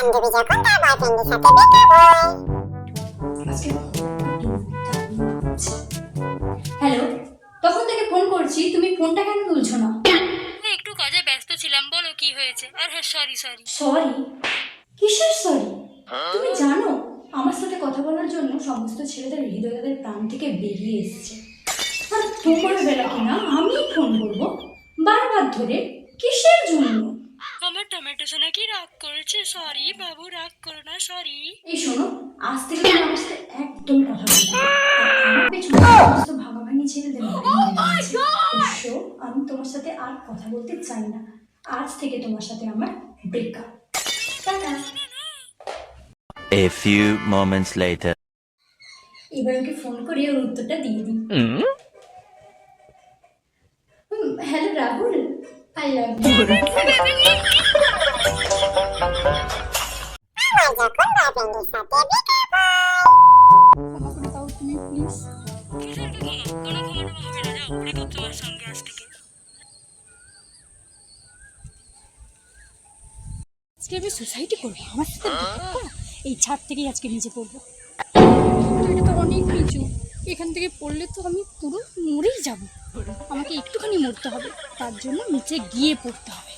বান্ধবী যখন তার বয়ফ্রেন্ডের সাথে? হয় হ্যালো তখন থেকে ফোন করছি তুমি ফোনটা কেন তুলছো না? হ্যাঁ একটু কাজে ব্যস্ত ছিলাম বলো কি হয়েছে? আর হ্যাঁ সরি সরি সরি কিসের সরি তুমি জানো আমার সাথে কথা বলার জন্য সমস্ত ছেলেদের হৃদয় তাদের প্রাণ থেকে বেরিয়ে এসেছে। আর তোমার বেলা কিনা আমি ফোন করব? বারবার ধরে কিসের জন্য? আমার টমেটো সোনা কি রাগ করেছে? সরি বাবু রাগ করো না সরি এই শোনো আজ থেকে তুমি আমার সাথে একদম কথা বলবে পেছনে ভাগাভাগি ছেলেদের অবশ্য আমি তোমার সাথে আর কথা বলতে চাই না। আজ থেকে তোমার সাথে আমার breakup tata. A few moments later. এবার ওকে ফোন করে ওর উত্তরটা দিয়ে দিই। Hello Rahul I love you ক্ষমা করে দাও তুমি প্লিজ আজকে আমি সোসাইটি করব আমার সাথে এই ছাদ থেকেই আজকে নিচে পড়ব। এটা তো অনেক নিচু, এখান থেকে পড়লে তো আমি পুরো মরেই যাব। আমাকে একটুখানি মরতে হবে, তার জন্য নিচে গিয়ে পড়তে হবে।